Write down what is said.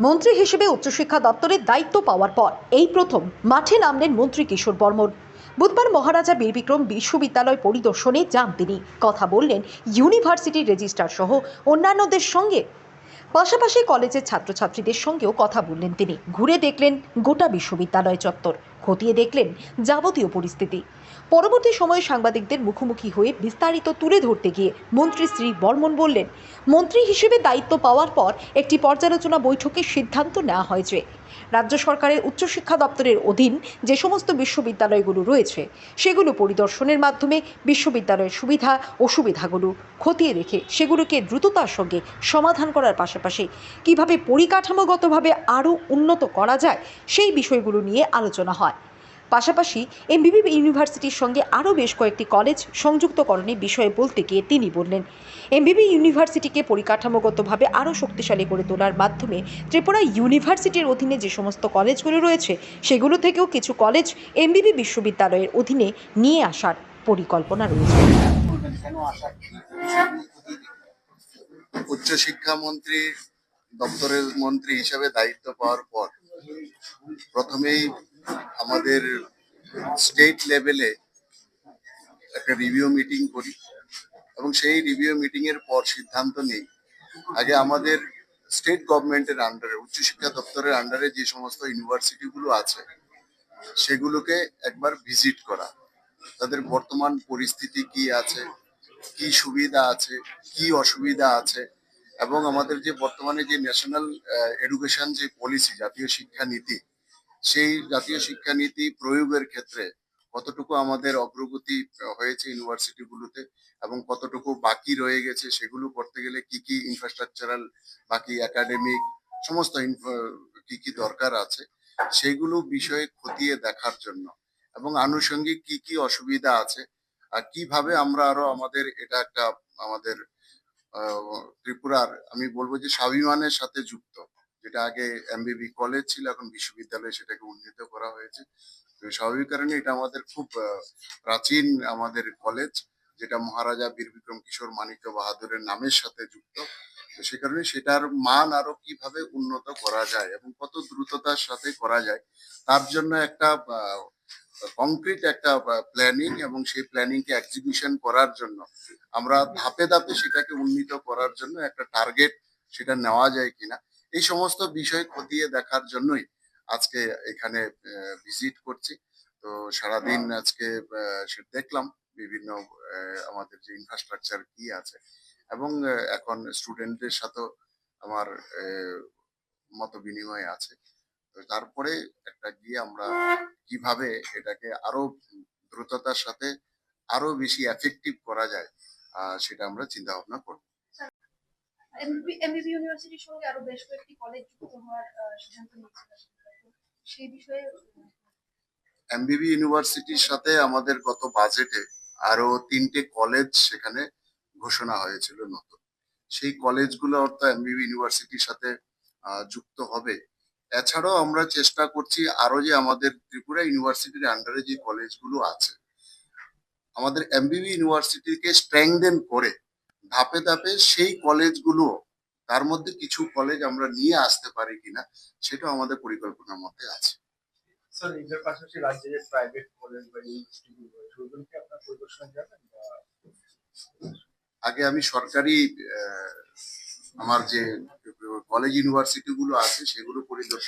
মন্ত্রী হিসেবে উচ্চশিক্ষা দপ্তরের দায়িত্ব পাওয়ার পর এই প্রথম মাঠে নামলেন মন্ত্রী কিশোর বর্মন। বুধবার মহারাজা বীরবিক্রম বিশ্ববিদ্যালয় পরিদর্শনে যান তিনি। কথা বললেন ইউনিভার্সিটির রেজিস্ট্রার সহ অন্যান্যদের সঙ্গে। পাশাপাশি কলেজের ছাত্রছাত্রীদের সঙ্গেও কথা বললেন তিনি। ঘুরে দেখলেন গোটা বিশ্ববিদ্যালয় চত্বর। খতিয়ে দেখলেন যাবতীয় পরিস্থিতি। পরবর্তী সময়ে সাংবাদিকদের মুখোমুখি হয়ে বিস্তারিত তুলে ধরতে গিয়ে মন্ত্রী শ্রী বর্মন বললেন, মন্ত্রী হিসেবে দায়িত্ব পাওয়ার পর একটি পর্যালোচনা বৈঠকে সিদ্ধান্ত নেওয়া হয়েছে। রাজ্য সরকারের উচ্চশিক্ষা দপ্তরের অধীন যে সমস্ত বিশ্ববিদ্যালয়গুলো রয়েছে, সেগুলো পরিদর্শনের মাধ্যমে বিশ্ববিদ্যালয়ের সুবিধা অসুবিধাগুলো খতিয়ে রেখে সেগুলোকে দ্রুততার সঙ্গে সমাধান করার পাশাপাশি কীভাবে পরিকাঠামোগতভাবে আরও উন্নত করা যায়, সেই বিষয়গুলো নিয়ে আলোচনা হয়। পাশাপাশি এমবিবি ইউনিভার্সিটির সঙ্গে আরও বেশ কয়েকটি কলেজ সংযুক্তকরণের বিষয়ে বলতে গিয়ে তিনি বললেন, এমবিবি ইউনিভার্সিটিকে পরিকাঠামোগতভাবে আরও শক্তিশালী করে তোলার মাধ্যমে ত্রিপুরা ইউনিভার্সিটির অধীনে যে সমস্ত কলেজগুলো রয়েছে, সেগুলো থেকেও কিছু কলেজ এমবিবি বিশ্ববিদ্যালয়ের অধীনে নিয়ে আসার পরিকল্পনা রয়েছে। উচ্চশিক্ষা মন্ত্রী, দপ্তরের মন্ত্রী হিসেবে দায়িত্ব পাওয়ার পর প্রথমেই আমাদের স্টেট লেভেলে একটা রিভিউ মিটিং করি এবং সেই রিভিউ মিটিং এর পর সিদ্ধান্ত নেই। আগে আমাদের স্টেট গভর্নমেন্টের আন্ডারে উচ্চশিক্ষা দপ্তরের আন্ডারে যে সমস্ত ইউনিভার্সিটি গুলো আছে, সেগুলোকে একবার ভিজিট করা। তাদের বর্তমান পরিস্থিতি কি আছে, কি সুবিধা আছে, কি অসুবিধা আছে এবং আমাদের যে বর্তমানে যে ন্যাশনাল এডুকেশন যে পলিসি জাতীয় শিক্ষা নীতি সেই জাতীয় শিক্ষা নীতি প্রয়োগের ক্ষেত্রে কতটুকু আমাদের অগ্রগতি হয়েছে ইউনিভার্সিটিগুলোতে এবং কতটুকু বাকি রয়ে গেছে সেগুলো করতে গেলে কি কি ইনফ্রাস্ট্রাকচারাল বাকি একাডেমিক সমস্ত কি কি দরকার আছে সেগুলো বিষয়ে খতিয়ে দেখার জন্য এবং আনুষঙ্গিক কি কি অসুবিধা আছে আর কীভাবে আমরা আরও আমাদের এটা একটা আমাদের ত্রিপুরার আমি বলব যে স্বাভিমানের সাথে যুক্ত। যেটা আগে এমবিবি কলেজ ছিল, এখন বিশ্ববিদ্যালয়ে সেটাকে উন্নীত করা হয়েছে। স্বাভাবিক কারণে এটা আমাদের খুব প্রাচীন আমাদের কলেজ যেটা মহারাজা বীর বিক্রম কিশোর মানিক্য বাহাদুরের নামের সাথে যুক্ত। সে কারণে সেটার মান আরও কীভাবে উন্নত করা যায় এবং কত দ্রুততার সাথে করা যায়, তার জন্য একটা কংক্রিট একটা প্ল্যানিং এবং সেই প্ল্যানিং কে এক্সিকিউশন করার জন্য, আমরা ধাপে ধাপে সেটাকে উন্নীত করার জন্য একটা টার্গেট সেটা নেওয়া যায় কিনা। এই সমস্ত বিষয় খতিয়ে দেখার জন্যই আজকে এখানে ভিজিট করছি। তো সারাদিন আজকে দেখলাম বিভিন্ন আমাদের যে ইনফ্রাস্ট্রাকচার কি আছে। এবং এখন স্টুডেন্টদের সাথেও আমার মত বিনিময় আছে। তো তারপরে একটা গিয়ে আমরা কীভাবে এটাকে আরও দ্রুততার সাথে আরও বেশি এফেক্টিভ করা যায় আহ, সেটা আমরা চিন্তা ভাবনা করব। এমবিবি ইউনিভার্সিটির সঙ্গে আরও বেশ কয়েকটি কলেজ যুক্ত হওয়ার সিদ্ধান্ত নিয়েছিল সেই বিষয়ে। এমবিবি ইউনিভার্সিটির সাথে আমাদের গত বাজেটে আরও তিনটে কলেজ সেখানে ঘোষণা হয়েছিল নতুন। সেই কলেজগুলো অর্থাৎ এমবিবি ইউনিভার্সিটির সাথে যুক্ত হবে। এছাড়াও আমরা চেষ্টা করছি আরও যে আমাদের ত্রিপুরা ইউনিভার্সিটির আন্ডারে যে কলেজগুলো আছে, আমাদের এমবিবি ইউনিভার্সিটিকে স্ট্রেংদেন করে ধাপে ধাপে সেই কলেজগুলো তার মধ্যে কিছু কলেজ আমরা নিয়ে আসতে পারি কিনা সেটাও আমাদের পরিকল্পনার মধ্যে আছে। স্যার এটার পাশাপাশি প্রাইভেট কলেজ বা আপনার পরিদর্শনে যাবেন আগে আমি সরকারি আমার যে কলেজ ইউনিভার্সিটি গুলো আছে সেগুলো পরিদর্শন